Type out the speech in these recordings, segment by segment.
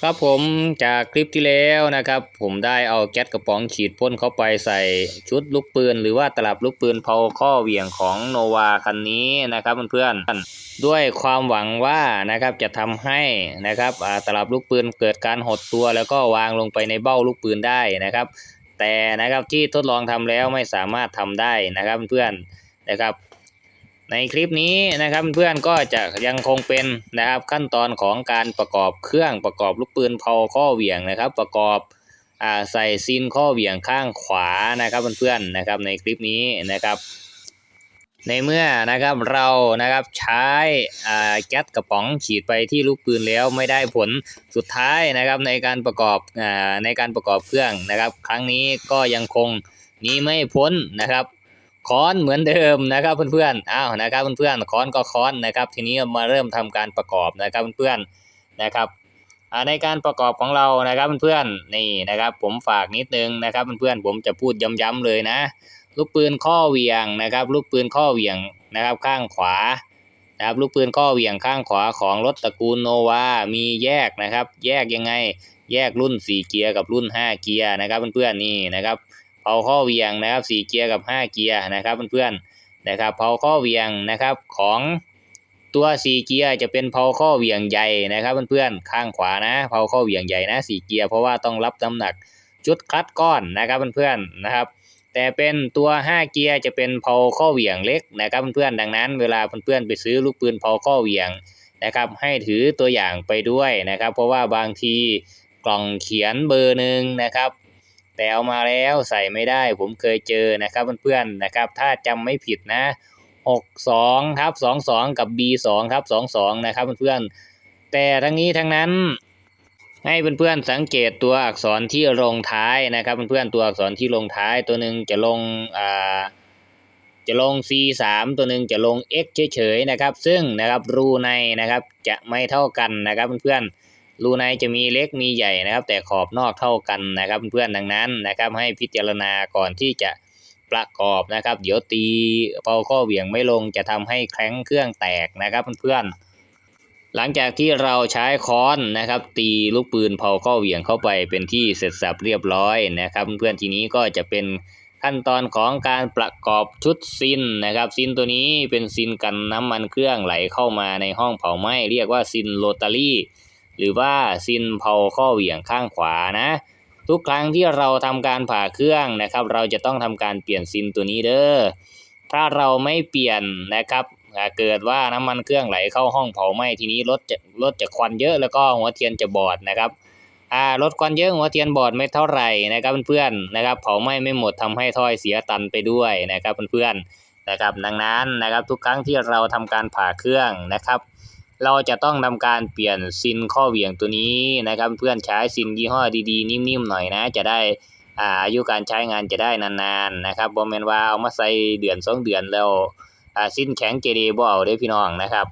ครับผมจากคลิปที่แล้วนะครับ ผมได้เอาแก๊สกระป๋องฉีดพ่นเข้าไปใส่ชุดลูกปืน หรือว่าตลับลูกปืนเผาข้อเหวี่ยงของโนวาคันนี้นะครับเพื่อนๆด้วยความหวังว่านะครับจะทำให้นะครับตลับลูกปืนเกิดการหดตัว แล้วก็วางลงไปในเบ้าลูกปืนได้นะครับ แต่นะครับที่ทดลองทำแล้วไม่สามารถทำได้นะครับเพื่อนๆนะครับ ในคลิปนี้นะครับเพื่อนก็จะยังคงเป็นนะครับขั้นตอนของการประกอบเครื่องประกอบลูกปืนเผาข้อเหวี่ยงนะครับ ประกอบอ่าใส่ซินข้อเหวี่ยงข้างขวานะครับเพื่อนๆนะครับในคลิปนี้นะครับ ในเมื่อนะครับเรานะครับใช้อ่าแก๊สกระป๋องฉีดไปที่ลูกปืนแล้วไม่ได้ผลสุดท้ายนะครับในการประกอบอ่าในการประกอบเครื่องนะครับ ครั้งนี้ก็ยังคงหนีไม่พ้นนะครับ ค้อนเหมือนเดิมนะครับเพื่อนๆอ้าวนะครับเพื่อนๆค้อนก็ค้อนนะครับ ทีนี้มาเริ่มทำการประกอบนะครับเพื่อนๆนะครับในการประกอบของเรานะครับเพื่อนๆนี่นะครับ ผมฝากนิดนึงนะครับเพื่อนๆผมจะพูดย้ำๆเลยนะ ลูกปืนข้อเหวี่ยงนะครับ ลูกปืนข้อเหวี่ยงนะครับ ข้างขวานะครับลูกปืนข้อเหวี่ยงข้างขวาของรถตระกูลโนวา มีแยกนะครับ แยกยังไง แยกรุ่น 4 เกียร์กับรุ่น 5 เกียร์นะครับเพื่อนๆนี่นะครับ เผาข้อเวียงนะครับสี่เกียร์กับห้าเกียร์นะครับเพื่อนๆนะครับเผาข้อเวียงนะครับของตัวสี่เกียร์จะเป็นเผาข้อเวียงใหญ่นะครับเพื่อนๆข้างขวานะเผาข้อเวียงใหญ่นะสี่เกียร์เพราะว่าต้องรับน้ำหนักชุดคลัดก้อนนะครับเพื่อนๆนะครับ แต่เป็นตัวห้าเกียร์จะเป็นเผาข้อเวียงเล็กนะครับเพื่อนๆดังนั้น เวลาเพื่อนๆไปซื้อลูกปืนเผาข้อเวียงนะครับให้ถือตัวอย่างไปด้วยนะครับ เพราะว่าบางทีกล่องเขียนเบอร์หนึ่งนะครับ แต่เอามาแล้วใส่ไม่ได้ผมเคยเจอนะครับเพื่อนๆนะครับ ถ้าจำไม่ผิดนะ 62ทับ22 กับ B2 ทับ22นะครับเพื่อนๆแต่ทั้งนี้ทั้งนั้นให้เพื่อนๆสังเกตตัวอักษรที่ลงท้ายนะครับเพื่อนๆตัวอักษรที่ลงท้ายตัวหนึ่งจะลงอ่าจะลง C3 ตัวหนึ่งจะลง X เฉยๆนะครับ ซึ่งนะครับรูในนะครับจะไม่เท่ากันนะครับเพื่อนๆ รูในจะมีเล็กมีใหญ่นะครับ แต่ขอบนอกเท่ากันนะครับ เพื่อนๆดังนั้นนะครับ ให้พิจารณาก่อนที่จะประกอบนะครับ เดี๋ยวตีเปาข้อเหวี่ยงไม่ลงจะทำให้แข้งเครื่องแตกนะครับเพื่อนๆหลังจากที่เราใช้ค้อนนะครับ ตีลูกปืนเผาข้อเหวี่ยงเข้าไปเป็นที่เสร็จสับเรียบร้อยนะครับ เพื่อนๆทีนี้ก็จะเป็นขั้นตอนของการประกอบชุดซินนะครับ ซินตัวนี้เป็นซินกันน้ำมันเครื่องไหลเข้ามาในห้องเผาไหม้เรียกว่าซินโรตารี่ หรือว่าซินเผาข้อเหวี่ยงข้างขวานะ ทุกครั้งที่เราทำการผ่าเครื่องนะครับ เราจะต้องทำการเปลี่ยนซินตัวนี้เด้อถ้าเราไม่เปลี่ยนนะครับเกิดว่าน้ำมันเครื่องไหลเข้าห้องเผาไหม้ทีนี้รถจะรถจะควันเยอะแล้วก็หัวเทียนจะบอดนะครับอ่ารถควันเยอะหัวเทียนบอดไม่เท่าไหร่นะครับเพื่อนๆนะครับเผาไหม้ไม่หมดทำให้ถ้อยเสียตันไปด้วยนะครับเพื่อนๆนะครับดังนั้นนะครับทุกครั้งที่เราทำการผ่าเครื่องนะครับ เราจะต้องทำการเปลี่ยนซินข้อเหวี่ยงตัวนี้นะครับ เพื่อนใช้ซินยี่ห้อดีๆ นิ่มๆหน่อยนะ จะได้อายุการใช้งานจะได้นานๆนะครับบ่แม่นว่าเอามาใส่เดือนสองเดือนแล้วอ่าซินแข็งเจดีบ่เอาเด้พี่น้องนะครับ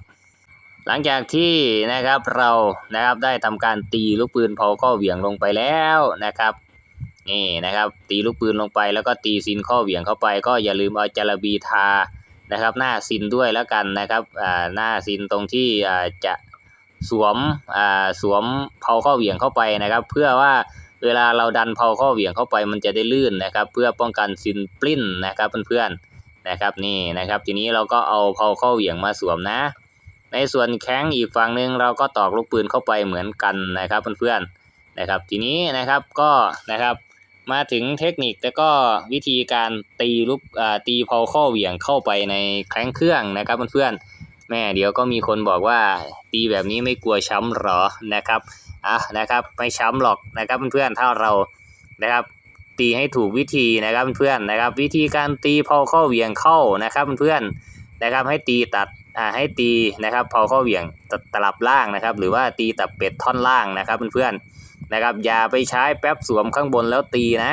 หลังจากที่นะครับเรานะครับได้ทำการตีลูกปืนเผาข้อเหวี่ยงลงไปแล้วนะครับนี่นะครับ ตีลูกปืนลงไปแล้วก็ตีซินข้อเหวี่ยงเข้าไป ก็อย่าลืมเอาจาระบีทา นะครับ หน้าซินด้วยแล้วกันนะครับอ่าหน้าซินตรงที่อ่าจะสวมอ่าสวมเผาข้อเหวี่ยงเข้าไปนะครับ เพื่อว่าเวลาเราดันเผาข้อเหวี่ยงเข้าไปมันจะได้ลื่นนะครับ เพื่อป้องกันซินปลิ้นนะครับเพื่อนๆนะครับนี่นะครับ ทีนี้เราก็เอาเผาข้อเหวี่ยงมาสวมนะ ในส่วนแข้งอีกฝั่งหนึ่งเราก็ตอกลูกปืนเข้าไปเหมือนกันนะครับเพื่อนๆนะครับ ทีนี้นะครับก็นะครับ มาถึงเทคนิคแล้วก็วิธีการตีลูกอ่าตีเผาข้อเหวี่ยงเข้าไปในแข้งเครื่องนะครับเพื่อนๆแม่เดี๋ยวก็มีคนบอกว่าตีแบบนี้ไม่กลัวช้ำหรอนะครับอะนะครับไม่ช้ำหรอกนะครับเพื่อนๆถ้าเรานะครับตีให้ถูกวิธีนะครับเพื่อนๆนะครับ วิธีการตีเผาข้อเหวี่ยงเข้านะครับเพื่อนๆนะครับให้ตีตัดอ่าให้ตีนะครับเผาข้อเหวี่ยงตตลับล่างนะครับ หรือว่าตีตับเป็ดท่อนล่างนะครับเพื่อนๆ นะครับอย่าไปใช้แป๊บสวมข้างบนแล้วตีนะ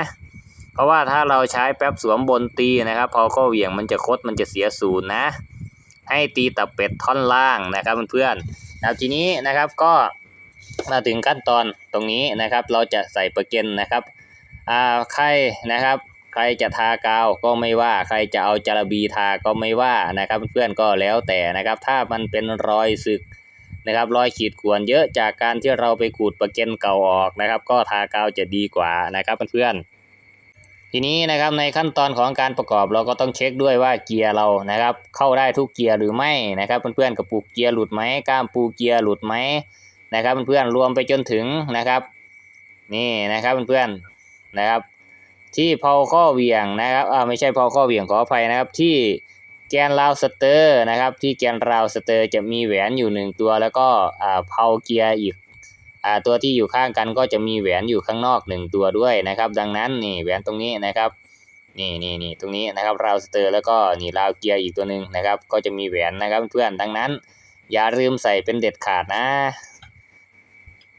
เพราะว่าถ้าเราใช้แป๊บสวมบนตีนะครับพอข้อเหวี่ยงมันจะคดมันจะเสียศูนย์นะ ให้ตีตับเป็ดท่อนล่างนะครับเพื่อนๆแล้วทีนี้นะครับก็มาถึงขั้นตอนตรงนี้นะครับ เราจะใส่ประเก็นนะครับอ่าใครนะครับใครจะทากาวก็ไม่ว่า ใครจะเอาจาระบีทาก็ไม่ว่านะครับ เพื่อนๆก็แล้วแต่นะครับ ถ้ามันเป็นรอยสึก นะครับรอยขีดข่วนเยอะจากการที่เราไปขูดประเก็นเก่าออกนะครับ ก็ทากาวจะดีกว่านะครับเพื่อนๆทีนี้นะครับในขั้นตอนของการประกอบเราก็ต้องเช็คด้วยว่าเกียร์เรานะครับ เข้าได้ทุกเกียร์หรือไม่นะครับเพื่อนๆกระปุกเกียร์หลุดไหมก้ามปูเกียร์หลุดไหมนะครับเพื่อนๆรวมไปจนถึงนะครับ นี่นะครับเพื่อนๆนะครับ ที่เพาข้อเหวี่ยงนะครับอ่าไม่ใช่เพาข้อเหวี่ยงขออภัยนะครับที่ แกนราวสเตอร์นะครับ ที่แกนราวสเตอร์จะมีแหวนอยู่หนึ่งตัว แล้วก็เพาเกียร์อีกอตัวที่อยู่ข้างกันก็จะมีแหวนอยู่ข้างนอกหนึ่งตัวด้วยนะครับ ดังนั้นนี่แหวนตรงนี้นะครับนี่นี่นี่ตรงนี้นะครับราวสเตอร์แล้วก็นี่ราวเกียร์อีกตัวหนึ่งนะครับ ก็จะมีแหวนนะครับเพื่อนดังนั้น อย่าลืมใส่เป็นเด็ดขาดนะ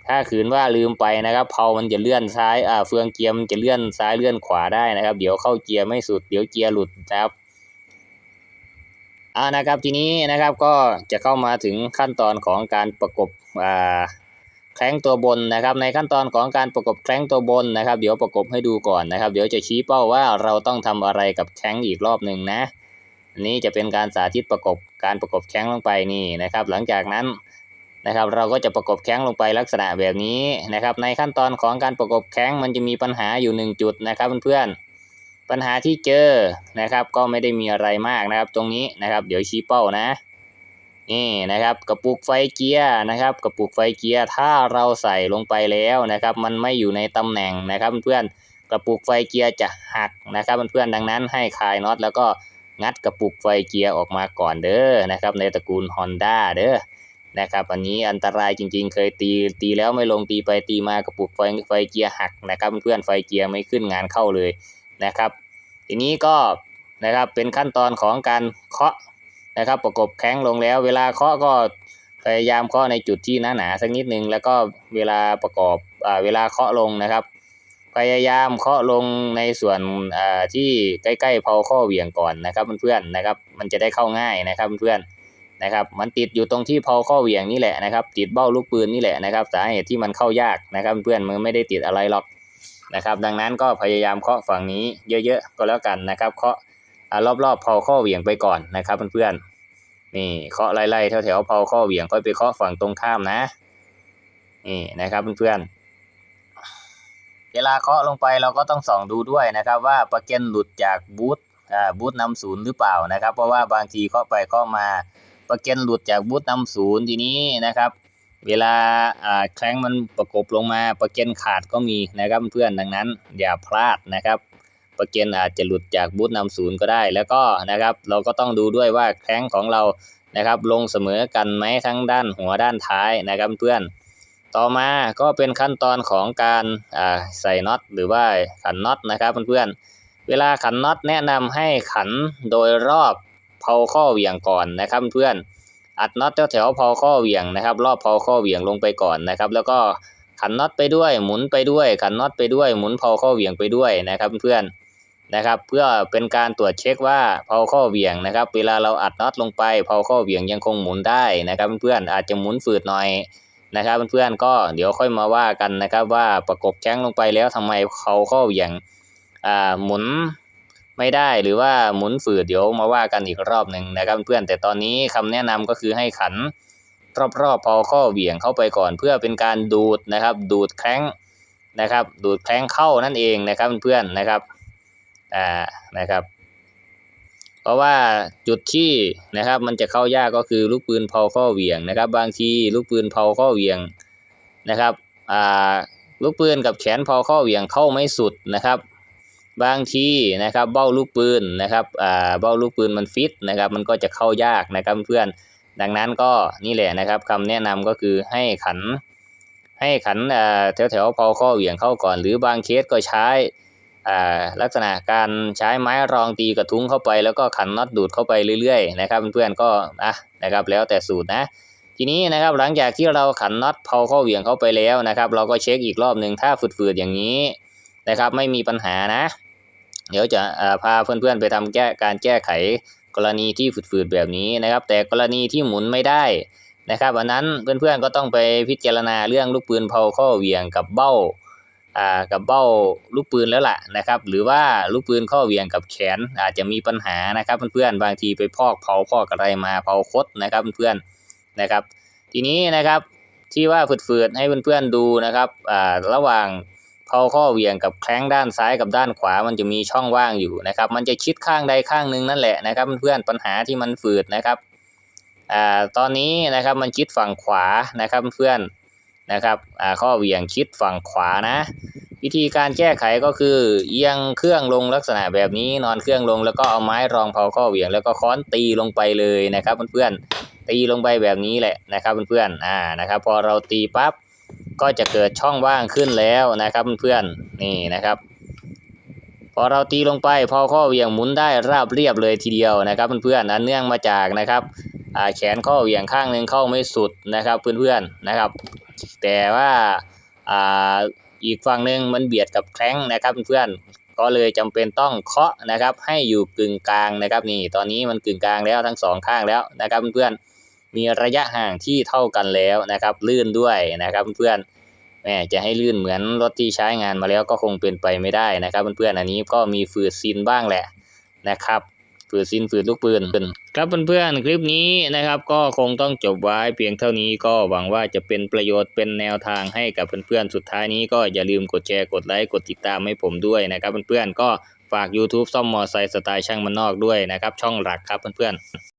ถ้าขืนว่าลืมไปนะครับเพามันจะเลื่อนซ้ายอ่าเฟืองเกียร์มันจะเลื่อนซ้ายเลื่อนขวาได้นะครับ เดี๋ยวเข้าเกียร์ไม่สุดเดี๋ยวเกียร์หลุดนะครับ อ่านะครับทีนี้นะครับก็จะเข้ามาถึงขั้นตอนของการประกบอ่าแคล้งตัวบนนะครับ ในขั้นตอนของการประกบแคล้งตัวบนนะครับ เดี๋ยวประกบให้ดูก่อนนะครับ เดี๋ยวจะชี้เป้าว่าเราต้องทำอะไรกับแข้งอีกรอบหนึ่งนะอันนี้จะเป็นการสาธิตประกบการประกบแข้งลงไปนี่นะครับ หลังจากนั้นนะครับ เราก็จะประกบแข้งลงไปลักษณะแบบนี้นะครับ ในขั้นตอนของการประกบแข้งมันจะมีปัญหาอยู่หนึ่งจุดนะครับเพื่อนๆ ปัญหาที่เจอนะครับ ก็ไม่ได้มีอะไรมากนะครับ ตรงนี้นะครับ เดี๋ยวชี้เป้านะนี่นะครับกระปุกไฟเกียร์นะครับ กระปุกไฟเกียร์ถ้าเราใส่ลงไปแล้วนะครับ มันไม่อยู่ในตำแหน่งนะครับ เพื่อนกระปุกไฟเกียร์จะหักนะครับเพื่อนดังนั้นให้คลายน็อตแล้วก็งัดกระปุกไฟเกียร์ออกมาก่อนเด้อนะครับ ในตระกูล Honda เด้อนะครับ อันนี้อันตรายจริงๆ เคยตีตีแล้วไม่ลงตีไปตีมากระปุกไฟไฟเกียร์หักนะครับ เพื่อนไฟเกียร์ไม่ขึ้นงานเข้าเลย นะครับทีนี้ก็นะครับเป็นขั้นตอนของการเคาะนะครับประกบแข้งลงแล้ว เวลาเคาะก็พยายามเคาะในจุดที่หนาๆสักนิดนึงแล้วก็เวลาประกอบอ่าเวลาเคาะลงนะครับ พยายามเคาะลงในส่วนอ่าที่ใกล้ๆเพาข้อเหวี่ยงก่อนนะครับเพื่อนๆนะครับ มันจะได้เข้าง่ายนะครับเพื่อนๆนะครับ มันติดอยู่ตรงที่เพาข้อเหวี่ยงนี่แหละนะครับ ติดเบ้าลูกปืนนี่แหละนะครับ สาเหตุที่มันเข้ายากนะครับ เพื่อนมันไม่ได้ติดอะไรหรอก นะครับ ดังนั้นก็พยายามเคาะฝั่งนี้เยอะๆก็แล้วกันนะครับ เคาะรอบๆเพาข้อเหวี่ยงไปก่อนนะครับเพื่อนๆนี่เคาะไล่ๆแถวๆเพาข้อเหวี่ยงค่อยไปเคาะฝั่งตรงข้ามนะนี่นะครับเพื่อนๆเวลาเคาะลงไปเราก็ต้องส่องดูด้วยนะครับว่าประเก็นหลุดจากบูทอ่าบูทนำศูนย์หรือเปล่านะครับ เพราะว่าบางทีเคาะไปเคาะมาประเก็นหลุดจากบูทนำศูนย์ทีนี้นะครับ เวลาแข้งมันประกบลงมาประเก็นขาดก็มีนะครับเพื่อนดังนั้น อย่าพลาดนะครับประเก็นอาจจะหลุดจากบูทนำศูนย์ก็ได้ แล้วก็นะครับเราก็ต้องดูด้วยว่าแข้งของเรานะครับลงเสมอกันไหมทั้งด้านหัวด้านท้ายนะครับเพื่อนต่อมาก็เป็นขั้นตอนของการใส่น็อตหรือว่าขันน็อตนะครับเพื่อนๆเวลาขันน็อตแนะนำให้ขันโดยรอบเพาข้อเหวี่ยงก่อนนะครับเพื่อน อัดน็อตแถวพาข้อเหวี่ยงนะครับ รอบพาข้อเหวี่ยงลงไปก่อนนะครับ แล้วก็ขันน็อตไปด้วย หมุนไปด้วย ขันน็อตไปด้วย หมุนพาข้อเหวี่ยงไปด้วยนะครับเพื่อนนะครับ เพื่อเป็นการตรวจเช็คว่าพาข้อเหวี่ยงนะครับ เวลาเราอัดน็อตลงไปพาข้อเหวี่ยงยังคงหมุนได้นะครับ เพื่อนอาจจะหมุนฝืดหน่อยนะครับเพื่อนก็เดี๋ยวค่อยมาว่ากันนะครับว่าประกบแข้งลงไปแล้วทำไมเขาข้อเหวี่ยงอ่าหมุน ไม่ได้หรือว่าหมุนฝืดเดี๋ยวมาว่ากันอีกรอบหนึ่งนะครับเพื่อนแต่ตอนนี้คำแนะนำก็คือให้ขันรอบๆพอข้อเหวี่ยงเข้าไปก่อนเพื่อเป็นการดูดนะครับ ดูดแข้งนะครับ ดูดแข้งเข้านั่นเองนะครับเพื่อนนะครับอ่านะครับ เพราะว่าจุดที่นะครับมันจะเข้ายากก็คือลูกปืนเผาข้อเหวี่ยงนะครับ บางทีลูกปืนเผาข้อเหวี่ยงนะครับอ่าลูกปืนกับแขนเผาข้อเหวี่ยงเข้าไม่สุดนะครับ บางทีนะครับเบ้าลูกปืนนะครับอ่าเบ้าลูกปืนมันฟิตนะครับมันก็จะเข้ายากนะครับเพื่อนดังนั้นก็นี่แหละนะครับคำแนะนำก็คือให้ขันให้ขันแถวแถวพาข้อเหวี่ยงเข้าก่อน หรือบางเคสก็ใช้ลักษณะการใช้ไม้รองตีกระทุ้งเข้าไป แล้วก็ขันน็อตดูดเข้าไปเรื่อยๆนะครับเพื่อนๆก็อะนะครับแล้วแต่สูตรนะ ทีนี้นะครับหลังจากที่เราขันน็อตเพาข้อเหวี่ยงเข้าไปแล้วนะครับ เราก็เช็คอีกรอบหนึ่งถ้าฝืดๆอย่างนี้นะครับ ไม่มีปัญหานะ เดี๋ยวจะพาเพื่อนๆไปทำแก้การแก้ไขกรณีที่ฝืดๆแบบนี้นะครับ แต่กรณีที่หมุนไม่ได้นะครับอันนั้นเพื่อนๆก็ต้องไปพิจารณาเรื่องลูกปืนเผาข้อเวียงกับเบ้าอ่ากับเบ้าลูกปืนแล้วล่ะนะครับ หรือว่าลูกปืนข้อเวียงกับแขนอาจจะมีปัญหานะครับเพื่อนๆบางทีไปพอกเผาพอกอะไรมาเผาคดนะครับเพื่อนๆนะครับ ทีนี้นะครับที่ว่าฝืดๆให้เพื่อนๆดูนะครับอ่าระหว่าง เพาข้อเหวี่ยงกับแคล้งด้านซ้ายกับด้านขวามันจะมีช่องว่างอยู่นะครับ มันจะชิดข้างใดข้างหนึ่งนั่นแหละนะครับเพื่อนปัญหาที่มันฝืดนะครับอ่าตอนนี้นะครับมันชิดฝั่งขวานะครับเพื่อนนะครับอ่าข้อเหวี่ยงชิดฝั่งขวานะ วิธีการแก้ไขก็คือเอียงเครื่องลงลักษณะแบบนี้นอนเครื่องลงแล้วก็เอาไม้รองเผาข้อเหวี่ยงแล้วก็ค้อนตีลงไปเลยนะครับเพื่อนๆตีลงไปแบบนี้แหละนะครับเพื่อนๆอ่านะครับพอเราตีปั๊บ ก็จะเกิดช่องว่างขึ้นแล้วนะครับเพื่อนๆนี่นะครับ พอเราตีลงไปพอข้อเหวี่ยงหมุนได้ราบเรียบเลยทีเดียวนะครับเพื่อนๆอันเนื่องมาจากนะครับแขนข้อเหวี่ยงข้างนึงเข้าไม่สุดนะครับเพื่อนๆนะครับ แต่ว่าอีกฝั่งหนึ่งมันเบียดกับแคร้งนะครับเพื่อนๆก็เลยจำเป็นต้องเคาะนะครับให้อยู่กึ่งกลางนะครับนี่ตอนนี้มันกึ่งกลางแล้วทั้งสองข้างแล้วนะครับเพื่อนๆ มีระยะห่างที่เท่ากันแล้วนะครับ ลื่นด้วยนะครับเพื่อนๆแหมจะให้ลื่นเหมือนรถที่ใช้งานมาแล้วก็คงเป็นไปไม่ได้นะครับเพื่อนๆอันนี้ก็มีฝืดซินบ้างแหละนะครับฝืดซินฝืดลูกปืนครับเพื่อนๆคลิปนี้นะครับก็คงต้องจบไว้เพียงเท่านี้ก็หวังว่าจะเป็นประโยชน์เป็นแนวทางให้กับเพื่อนๆสุดท้ายนี้ก็อย่าลืมกดแชร์กดไลค์กดติดตามให้ผมด้วยนะครับเพื่อนๆก็ฝาก YouTube ซ่อมมอไซค์สไตล์ช่างมันนอกด้วยนะครับช่องหลักครับเพื่อนๆ